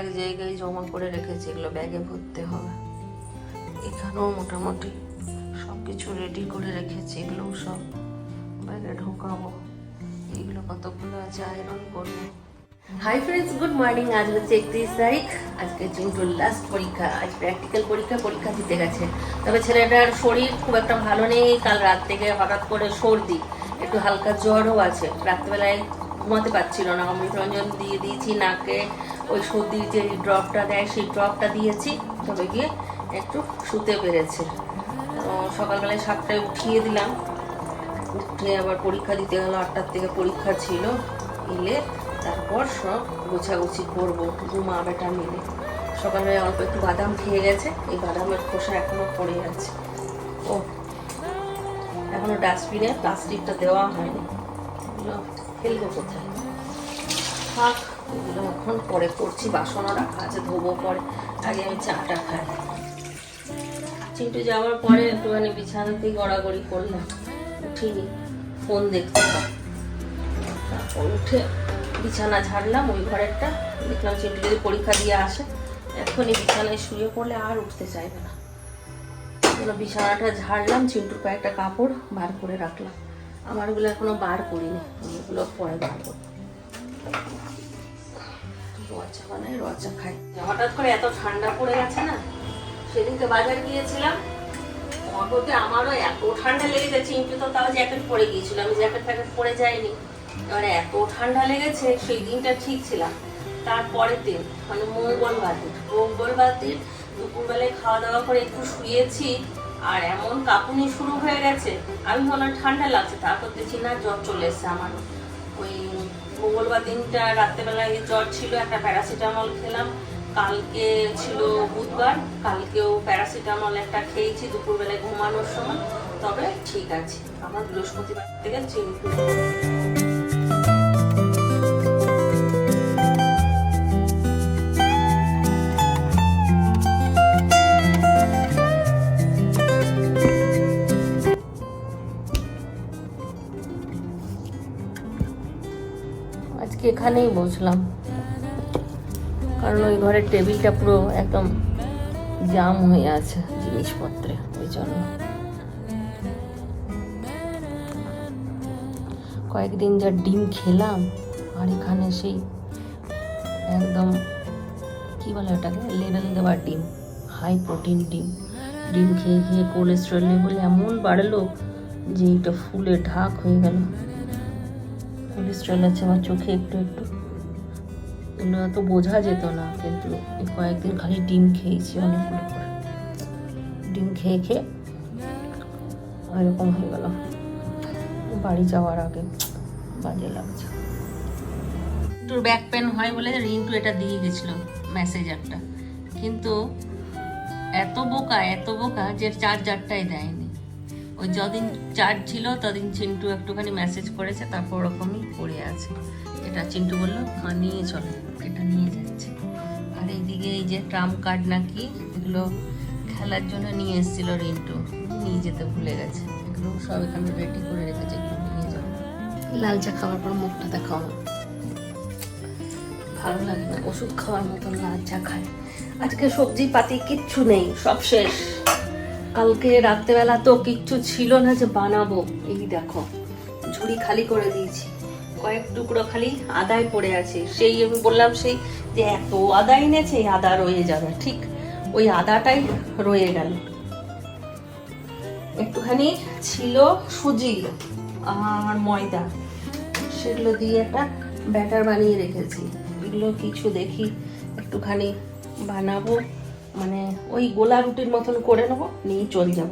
এক জায়গায় জমা করে রেখেছি, এগুলো ব্যাগে ভরতে হবে। এখানেও মোটামুটি সব কিছু রেডি করে রেখেছি, এগুলোও সব ব্যাগে ঢোকাবো। এগুলো কতগুলো আছে? আয়রন করব। হাই ফ্রেন্ডস গুড মর্নিং আজ হচ্ছে একত্রিশ তারিখ। আজকে চিন্টুর লাস্ট পরীক্ষা। আজ প্র্যাকটিক্যাল পরীক্ষা পরীক্ষা দিতে গেছে। তবে ছেলেটার শরীর খুব একটা ভালো নেই। কাল রাত থেকে হঠাৎ করে সর্দি, একটু হালকা জ্বরও আছে। রাত্রেবেলায় ঘুমাতে পারছিল না। অমৃত রঞ্জন দিয়ে দিয়েছি নাকে। ওই সর্দির যে ড্রপটা দেয়, সেই ড্রপটা দিয়েছি। তবে গিয়ে একটু শুতে পেরেছে। সকালবেলায় সাতটায় উঠিয়ে দিলাম। উঠে আবার পরীক্ষা দিতে গেল আটটার থেকে পরীক্ষা ছিল। এলে তারপর সব গোছাগুছি করব ঘুমা বেটা মিলে। সকালবেলায় অল্প একটু বাদাম খেয়ে গেছে। এই বাদামের খোসা এখনও পড়ে আছে। ও এখনও ডাস্টবিনে প্লাস্টিকটা দেওয়া হয়নি। ফেলব কোথায়? থাক। এখন পরে করছি, বাসনও রাখা আছে, ধোবো পরে। আগে আমি চাটা খাই। চিন্টু যাওয়ার পরে একটুখানি বিছানাতেই গড়াগড়ি করলাম। উঠিনি, ফোন দেখতে তারপর উঠে বিছানা ঝাড়লাম, ওই ঘরেরটা। দেখলাম চিন্টু যদি পরীক্ষা দিয়ে আসে এখনই বিছানায় শুয়ে পড়লে আর উঠতে চাইবে না। বিছানাটা ঝাড়লাম, চিন্টুর কয়েকটা কাপড় বার করে রাখলাম। আমারগুলো এখনও বার করিনি এগুলো পরে বার করব। রোয়াচা বানাই রোয়াচা খাই। হঠাৎ করে এত ঠান্ডা পড়ে গেছে না? সেদিনকে বাজার গিয়েছিলাম। অটোতে আমারও এত ঠান্ডা লেগেছে চিন্টু তো তাও জ্যাকেট পরে গিয়েছিল। আমি জ্যাকেট ফ্যাকেট পরে যাইনি। এবারে এত ঠান্ডা লেগেছে সেই দিনটা ঠিক ছিলাম। তারপরের দিন মানে মঙ্গলবার দিন মঙ্গলবার দিন দুপুরবেলায় খাওয়া দাওয়া করে একটু শুয়েছি আর এমন কাঁপুনি শুরু হয়ে গেছে। আমি ভাবলাম ঠান্ডা লাগছে তারপর দেখছি না জ্বর চলে এসছে আমার। ওই মঙ্গলবার দিনটা, রাত্রেবেলায় জ্বর ছিল, একটা প্যারাসিটামল খেলাম। কালকে ছিল বুধবার, কালকেও প্যারাসিটামল একটা খেয়েছি, দুপুরবেলায় ঘুমানোর সময়। তবে ঠিক আছে, আমার বৃহস্পতিবার থেকে চিন্টু এখানেই বসলাম কারণ ওই ঘরের টেবিলটা পুরো একদম জাম হয়ে আছে জিনিসপত্রে, ওই জন্য। কয়েকদিন যা ডিম খেলাম, আর এখানে সেই একদম, কি বলে ওটাকে লেভেল দেওয়া ডিম হাই প্রোটিন ডিম। ডিম খেয়ে খেয়ে কোলেস্ট্রল লেভেল এমন বাড়লো যে এটা ফুলে ঢাক হয়ে গেল। কোলেস্ট্রল আছে আমার চোখে একটু একটু। এগুলো এত বোঝা যেত না, কিন্তু কয়েকদিন খালি ডিম খেয়েছি অনেকগুলো করে। ডিম খেয়ে খেয়ে এরকম হয়ে গেল। বাড়ি যাওয়ার আগে বাজে লাগছে। রিন্টুর ব্যাক পেন হয় বলে রিন্টু এটা দিয়ে গেছিল, মেসেজ একটা। কিন্তু এত বোকা এত বোকা যে চার্জারটাই দেয়নি। ওই যদিন চার্জ ছিল তদিন চিন্টু একটুখানি মেসেজ করেছে তারপর ওরকমই পড়ে আছে। এটা চিন্টু বলল নিয়ে চলে এটা নিয়ে যাচ্ছে। আর এইদিকে এই যে ট্রাম কার্ড নাকি এগুলো খেলার জন্য নিয়ে এসেছিল রিন্টু নিয়ে যেতে ভুলে গেছে। এগুলো সব এখানে রেডি করে রেখেছে এগুলো নিয়ে যাব লাল চা খাওয়ার পর মুখটা দেখাও। ভালো লাগে না ওষুধ খাওয়ার মতন লাল চা খায়। আজকে সবজি পাতি কিচ্ছু নেই সব শেষ। কালকে রাত্রেবেলা তো কিচ্ছু ছিল না যে বানাবো। এই দেখো, ঝুড়ি খালি করে দিয়েছি। কয়েক টুকরো খালি আদায় পড়ে আছে। সেই আমি বললাম সেই যে এত আদা এনেছে আদা রয়ে যাবে। ঠিক ওই আদাটাই রয়ে গেল। একটুখানি ছিল সুজি আর ময়দা। সেগুলো দিয়ে একটা ব্যাটার বানিয়ে রেখেছি। এগুলো কিছু দেখি, একটুখানি বানাবো। মানে ওই গোলা রুটির মতন করে নেব, নিয়ে চলে যাব।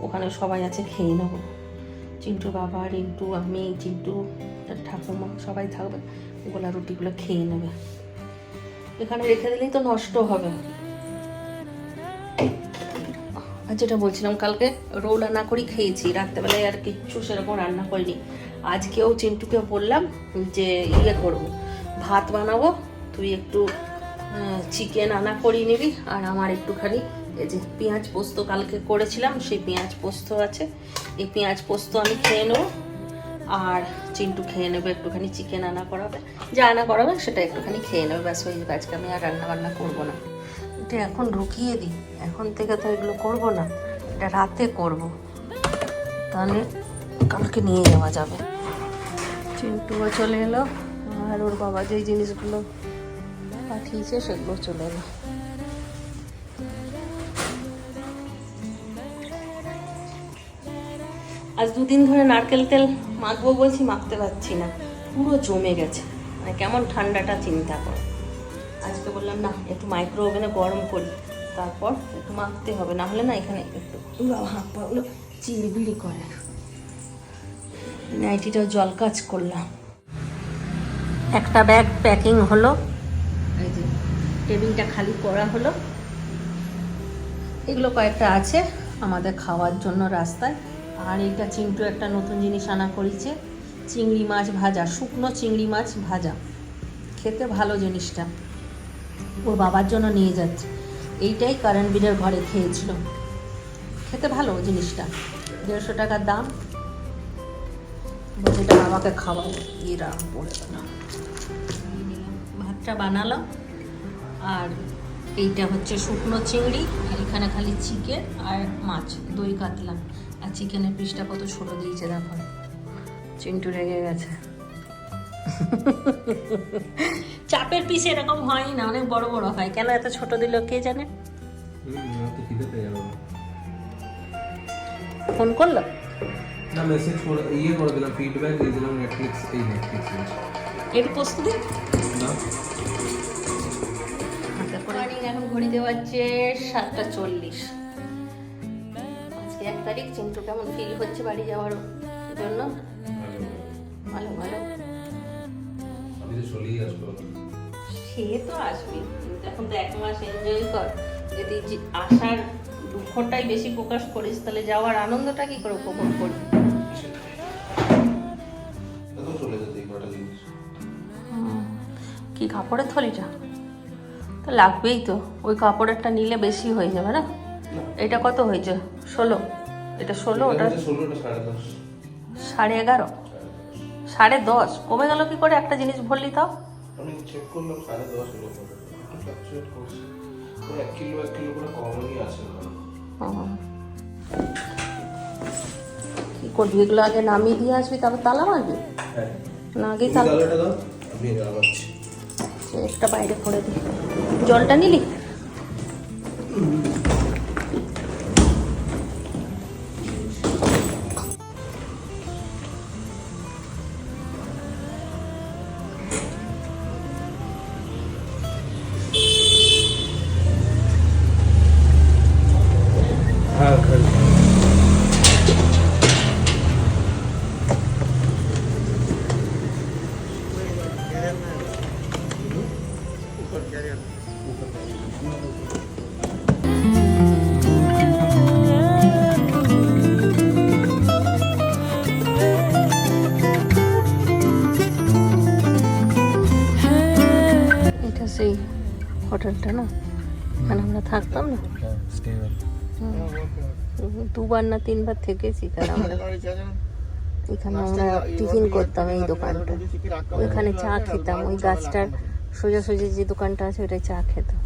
ওখানে সবাই আছে, খেয়ে নেব। চিন্টু বাবা, রিন্টু, আমি, চিন্টু ঠাকুমা সবাই থাকবে। গোলা রুটিগুলো খেয়ে নেবে। এখানে রেখে দিলেই তো নষ্ট হবে। আর যেটা বলছিলাম, কালকে রোল রান্না করি খেয়েছি, রাত্রেবেলায় আর কিচ্ছু সেরকম রান্না করিনি। আজকেও চিন্টুকে বললাম যে ইয়ে করব, ভাত বানাবো, তুই একটু চিকেন আনা করিয়ে নিবি, আর আমার একটুখানি এই যে পেঁয়াজ পোস্ত কালকে করেছিলাম, সেই পেঁয়াজ পোস্ত আছে। এই পেঁয়াজ পোস্ত আমি খেয়ে নেব, আর চিন্টু খেয়ে নেবে একটুখানি চিকেন আনা করাবে। যা আনা করাবে সেটা একটুখানি খেয়ে নেবে, ব্যাস হয়ে যাবে আজকে আমি আর রান্না বান্না করব না। এটা এখন ঢুকিয়ে দিই, এখন থেকে তো এগুলো করব না, এটা রাতে করব। তাহলে কালকে নিয়ে যাওয়া যাবে। চিন্টুও চলে এলো, আর ওর বাবা যেই জিনিসগুলো পাঠিয়েছে, সেগুলো চলে এলো আজ দুদিন ধরে নারকেল তেল মাখবো বলছি, মাখতে পারছি না। পুরো জমে গেছে। মানে কেমন ঠান্ডাটা চিন্তা কর। আজকে বললাম, না, একটু মাইক্রো ওভেনে গরম করি। তারপর একটু মাখতে হবে। না হলে না এখানে একটু হাত পাগুলো চিড়বিড়ি করে। নাইটিটা জল কাজ করলাম। একটা ব্যাগ প্যাকিং হলো। টেবিলটা খালি করা হলো। এগুলো কয়েকটা আছে আমাদের খাওয়ার জন্য রাস্তায়। আর এইটা চিন্টু একটা নতুন জিনিস আনা করেছে। চিংড়ি মাছ ভাজা, শুকনো চিংড়ি মাছ ভাজা। খেতে ভালো জিনিসটা। ওর বাবার জন্য নিয়ে যাচ্ছে। এইটাই কারেন্ট বিলের ঘরে খেয়েছিল। খেতে ভালো জিনিসটা। দেড়শো টাকার দাম। বলছে, এটা বাবাকে খাওয়াবো এরা পড়ে ভাতটা বানালাম। আর এইটা হচ্ছে শুকনো চিংড়ি আর এখানে খালি চিকেন আর মাছ দই কাতলা। আর চিকেনের পিসটা কত ছোট দিয়েছে দেখো। চিন্টু রেগে গেছে। চাপের পিস এরকম হয় না অনেক বড় বড় হয়। কেন এত ছোট দিল কে জানে? ফোন করল? না মেসেজ করে ইয়ে করে দিলাম ফিডব্যাক দিয়ে দিলাম নেটফ্লিক্স এই নেটফ্লিক্স এর প্রস্তুতি? না। ঘড়িতে বাজছে সাতটা চল্লিশ। আজকে এক তারিখ চিন্টু কেমন ফিল হচ্ছে বাড়ি যাওয়ার জন্য? ভালো ভালো। সে তো আসবি এখন তো এক মাস এনজয় কর। যদি আসার দুঃখটাই বেশি প্রকাশ করিস তাহলে যাওয়ার আনন্দটা কি করে উপভোগ করবি? কি কাপড়ের থলিটা? তো লাগবেই তো। ওই কাপড়েরটা নিলে বেশি হয়ে যাবে না? এটা কত হয়েছে? ষোলো। এটা ষোলো ওটা সাড়ে এগারো। সাড়ে দশ। কমে গেল কি করে? একটা জিনিস ভরলি তাও? একটু। কি করবি? এগুলো আগে নামিয়ে দিয়ে আসবি তারপর তালা মারবি? হ্যাঁ। না আগে তালা লাগাচ্ছি একটা বাইরে করে দিই জলটা নিলি? হোটেলটা না? মানে আমরা থাকতাম না। হুম, দুবার না তিনবার থেকেছি কারণ আমরা। এখানে আমরা টিফিন করতাম এই দোকানটা। ওইখানে চা খেতাম ওই গাছটার সোজাসুজি যে দোকানটা আছে ওটাই চা খেতাম।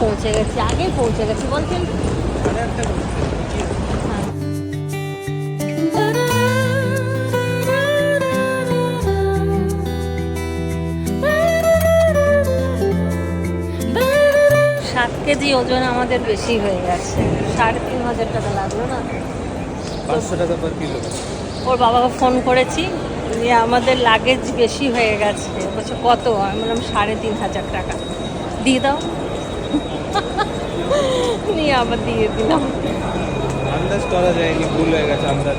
পৌঁছে গেছি আগেই পৌঁছে গেছি বলছেন? সাত কেজি ওজন আমাদের বেশি হয়ে গেছে। সাড়ে তিন হাজার টাকা লাগল না? পাঁচশো টাকা পার কিলো ওর বাবাকে ফোন করেছি যে আমাদের লাগেজ বেশি হয়ে গেছে। বলছে কত? আমি বললাম সাড়ে তিন হাজার টাকা। দিয়ে দাও। নিয়ে আবার দিয়ে দিলাম। আন্দাজ করা যায়নি ভুল হয়ে গেছে আন্দাজ।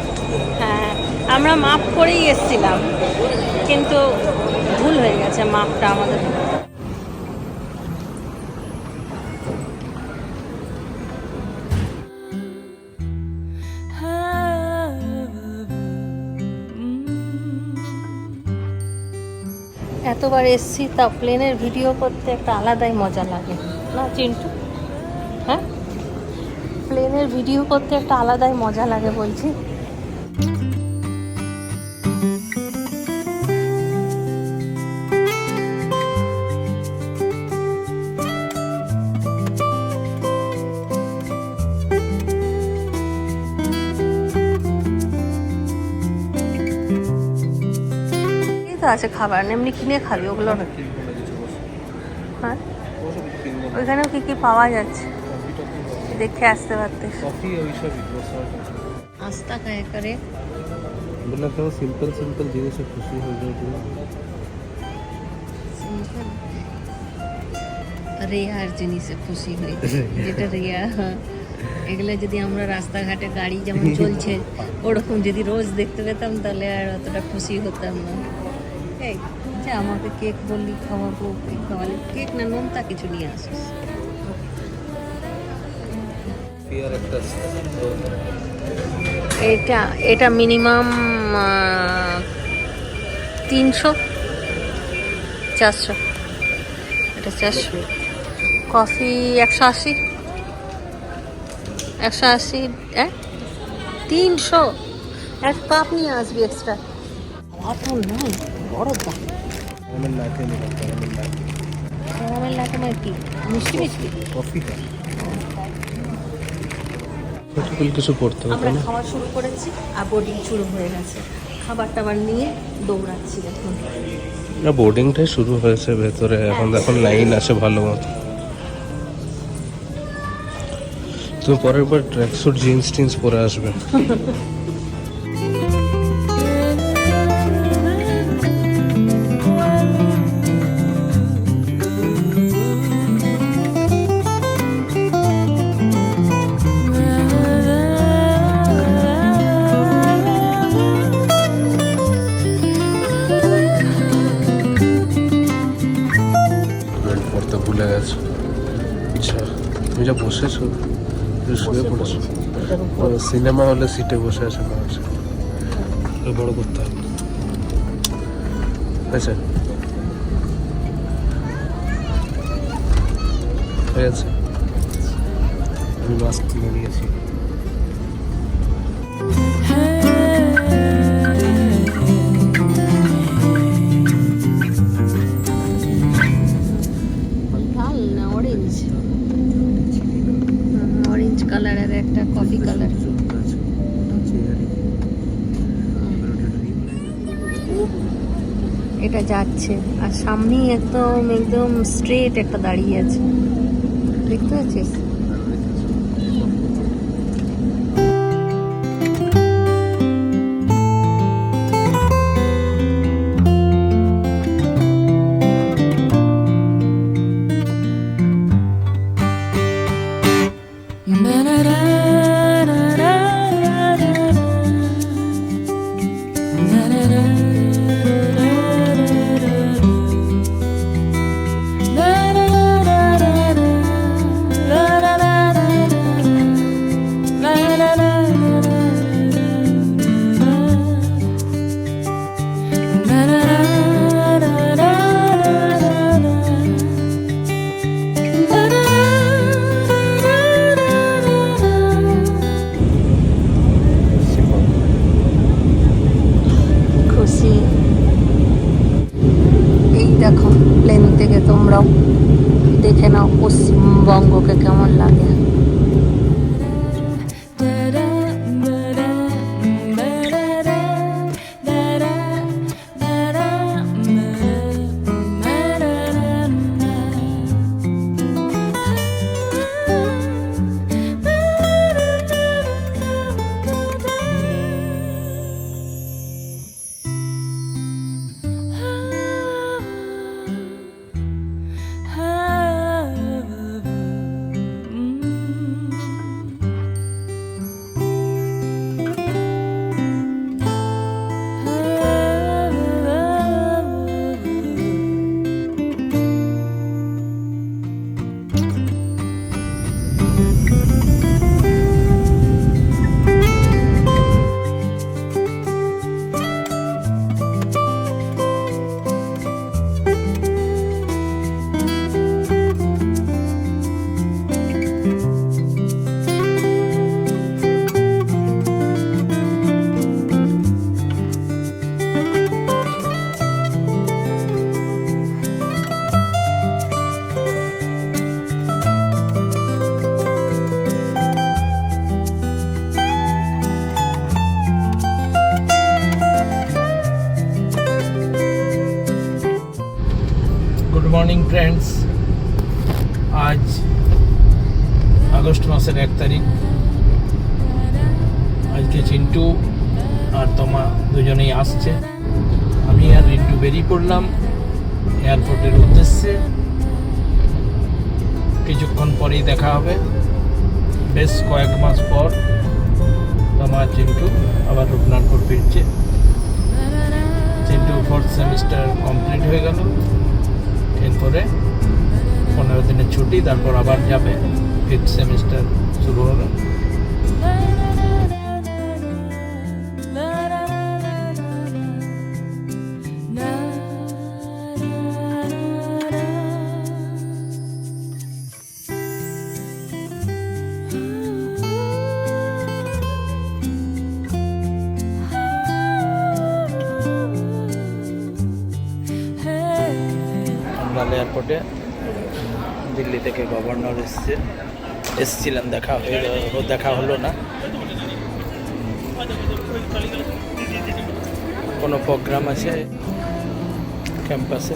হ্যাঁ আমরা মাপ করেই এসেছিলাম কিন্তু ভুল হয়ে গেছে মাপটা আমাদের। এতবার এসছি তা প্লেনের ভিডিও করতে একটা আলাদাই মজা লাগে। না, চিন্টু? হ্যাঁ? প্লেনের ভিডিও করতে একটা আলাদাই মজা লাগে বলছি। আছে খাবার, এমনি কিনে খাবি, ওগুলো না কিনবো না কিছু বসে হ্যাঁ বসে কিছু কিনবো না ওইখানেও কি কি পাওয়া যাচ্ছে। দেখে আসতে পারতে। কফি ওইসবই বসে নাস্তা খায় করে। বললাম কেমন সিম্পল সিম্পল জিনিসে খুশি হয়ে যায় তুমি? রেয়ার জিনিসে খুশি হই। যেটা রেয়ার এগুলো যদি আমরা রাস্তাঘাটে গাড়ি যেমন চলছে ওরকম যদি রোজ দেখতে পেতাম তাহলে আর অতটা খুশি হতাম না। এই। যে আমাকে কেক বললি খাওয়াবো কেক খাওয়ালে। কেক না নোনতা কিছু নিয়ে আসিস। এটা এটা মিনিমাম তিনশো চারশো। এটা চারশো। কফি একশো আশি। একশো আশি হ্যাঁ তিনশো। এক কাপ নিয়ে আসবি এক্সট্রা অত নয় বড় দাম মানে কি মিষ্টি মিষ্টি প্রতিকূল কিছু পড়তে আমরা খাওয়া শুরু করেছি আর বোর্ডিং শুরু হয়ে গেছে। খাবার টাবার নিয়ে দৌড়াচ্ছি এখন। না বোর্ডিংটাই শুরু হয়েছে ভেতরে। এখন এখন লাইন আছে ভালো মতো। তুমি পরের বার ট্র্যাক স্যুট জিন্স টিন্স পরে আসবে। শুয়ে পড়েছে। সিনেমা হলে সিটে বসে আছে বড় করতে হবে। আচ্ছা। হয়ে আছে আমি মাস্ক নিয়েছি। যাচ্ছে আর সামনেই একদম একদম স্ট্রেট একটা দাঁড়িয়ে আছে। দেখতে পাচ্ছিস? থেকে তোমরাও দেখে নাও পশ্চিমবঙ্গকে কেমন লাগে। বেশ কয়েক মাস পর আমার চিন্তু আবার রূপনাথপুর ফিরছে। চিন্টু ফোর্থ সেমিস্টার কমপ্লিট হয়ে গেল। এরপরে পনেরো দিনের ছুটি, তারপর আবার যাবে। ফিফথ সেমিস্টার শুরু হবে। আমরাল এয়ারপোর্টে দিল্লি থেকে গভর্নর এসছে। এসছিলেন দেখা হয়ে দেখা হলো না। কোনো প্রোগ্রাম আছে ক্যাম্পাসে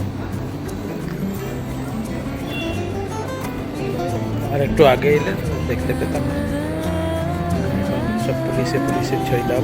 আর একটু আগে এলে দেখতে পেতাম। সব পুলিশে পুলিশে ছইলাম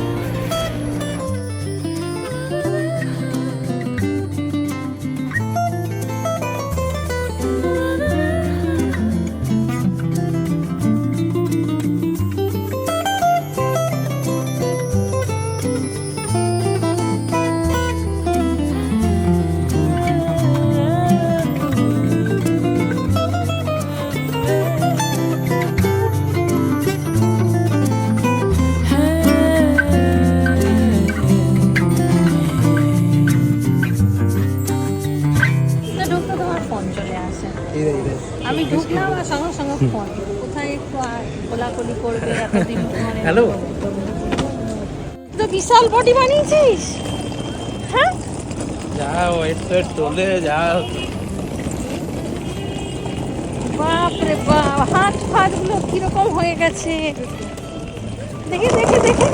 রুটি বানিয়েছিস? হ্যাঁ? যাও এতে চলে যাও। বাপরে বাপ হাত ফাতগুলো কীরকম হয়ে গেছে। দেখে দেখে দেখে।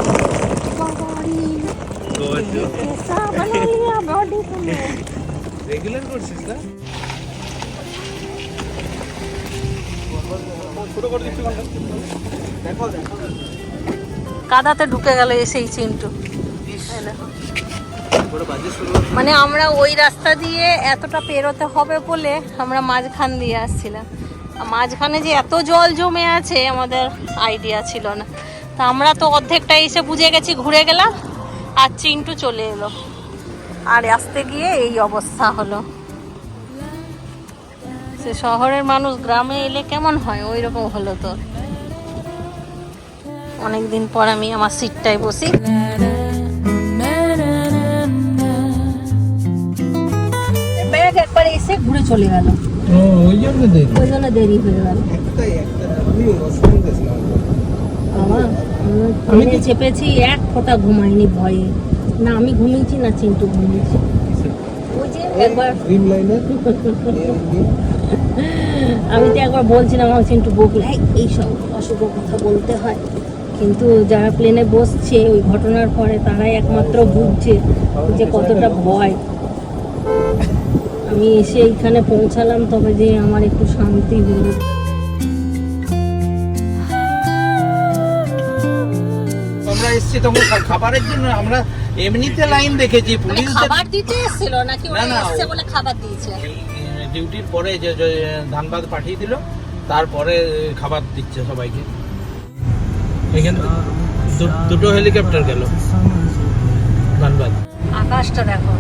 কাদাতে ঢুকে গেল এসেই চিন্টু। মানে আমরা ওই রাস্তা দিয়ে এতটা পেরোতে হবে বলে আমরা মাঝখান দিয়ে আসছিলাম। মাঝখানে যে এত জল জমে আছে আমাদের আইডিয়া ছিল না। তা আমরা তো অর্ধেকটা এসে বুঝে গেছি ঘুরে গেলাম আর চিন্টু চলে এলো। আর আসতে গিয়ে এই অবস্থা হলো। সে শহরের মানুষ গ্রামে এলে কেমন হয়? ওই রকম হলো তো। অনেকদিন পর আমি আমার সিটটায় বসি। একবার এসে ঘুরে চলে গেল। ওই জন্য দেখ ওই জন্য দেরি হয়ে গেল। বাবা আমি চেপেছি এক ফোঁটা ঘুমাইনি ভয়ে। না আমি ঘুমিয়েছি না চিন্টু ঘুমিয়েছি। ওই যে একবার আমি তো একবার বলছিলাম আমার চিন্টু বকুল "এই, এইসব অশুভ কথা বলতে হয়। কিন্তু যারা প্লেনে বসছে ওই ঘটনার পরে তারাই একমাত্র বুঝছে যে কতটা ভয়। আমি এসে এইখানে পৌঁছালাম তবে যে আমার একটু শান্তি হলো। আমরা এসেছি তখন খাবারের জন্য আমরা এমনিতে লাইন দেখেছি পুলিশ খাবার দিতে এসেছিল নাকি ওরা না, না, এসছে ও- বলে খাবার দিয়েছে? ডিউটির পরে যে যে ধানবাদ পাঠিয়ে দিল তারপরে খাবার দিচ্ছে সবাইকে। এখানে দুটো হেলিকপ্টার গেল ধানবাদ। আকাশটা দেখো।